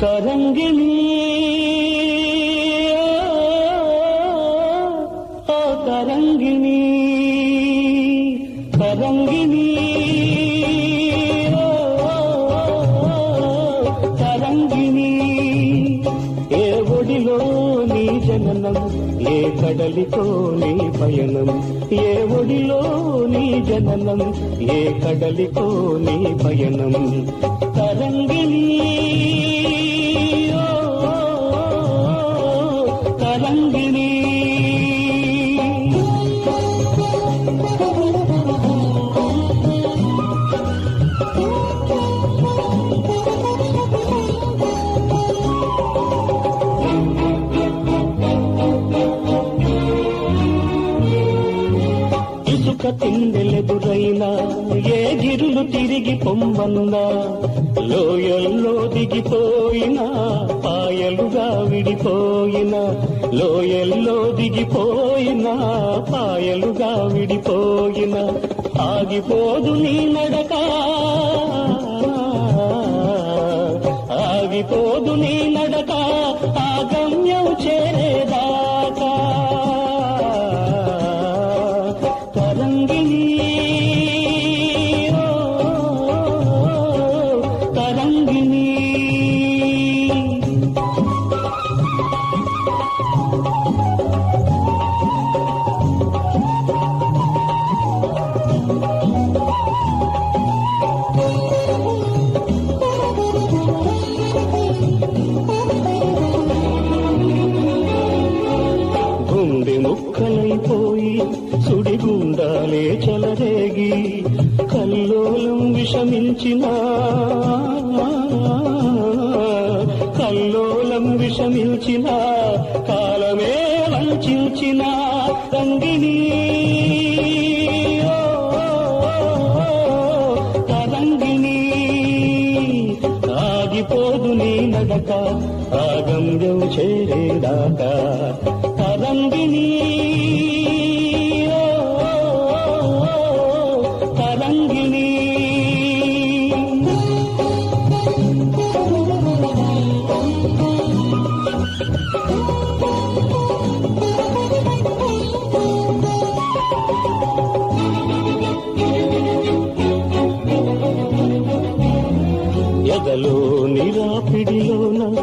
తరంగిణి ఓ తరంగిణి తరంగిణి జననం ఏ కడలితో నీ పయనం ఏ ఒడిలో నీ జననం ఏ కడలితో నీ పయనం. తరంగిణీ ఇసుక తిండెలెదురైనా ఏ గిరులు తిరిగి పొమ్మన్నా? లోయల్లో దిగిపోయినా పాయలుగా విడిపోయినా? లోయల్లో దిగిపోయినా పాయలుగా విడిపోయినా? ఆగిపోదు నీ నడక ఆగిపోదు నీ తరంగిణి గుండె ముక్కలైపోయి సుడిగుండాలే చెలరేగి కల్లోలం విషమించిన కల్లోలం విషమించిన కాలమే వంచిన రంగిణి తరంగిణి ఆగిపోదు నీ నడక ఆగమ్యం చేరేదాకా తరంగిణి ఎదలో నిరాపిడిలోన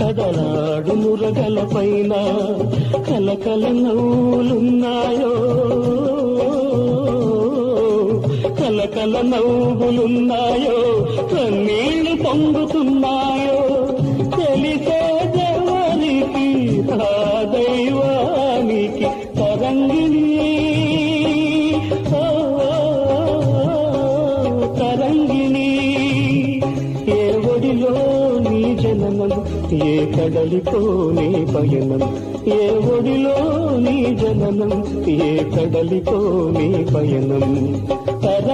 కదలాడు నురగల పైన కలకల నవ్వులున్నాయో. కలకల నవ్వులున్నాయో. కన్నీళ్ళు పొంగుతున్నాయో. నీ జననం ఏ కడలితో నీ పయనం ఏ ఒడిలో నీ జననం ఏ కడలితో నీ పయనం. తర